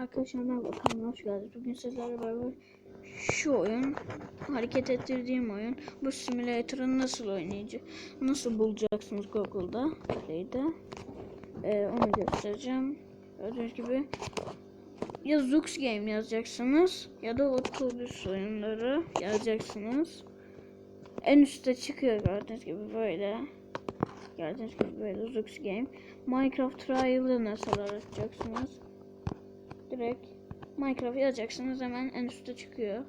Arkadaşlar merhaba kanalıma hoş geldiniz. Bugün sizlerle beraber şu oyun, hareket ettirdiğim oyun, bu simülatörü nasıl oynayacak, nasıl bulacaksınız Google'da, Play'de. Ee, onu göstereceğim. Gördüğünüz gibi ya Zux Game yazacaksınız ya da otobüs oyunları yazacaksınız. En üstte çıkıyor gördüğünüz gibi böyle. Gördüğünüz gibi böyle Zux Game. Minecraft Trial'ı nasıl aratacaksınız? Direkt Minecraft yazacaksınız hemen en üstte çıkıyor.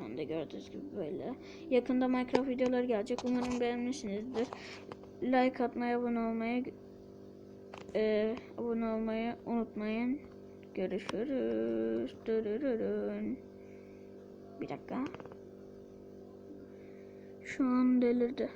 Ben de gördüğünüz gibi böyle. Yakında Minecraft videoları gelecek. Umarım beğenmişsinizdir. Like atmayı, abone olmayı e, abone olmayı unutmayın. Görüşürüz. Dırırırın. Bir dakika. Şu an delirdi.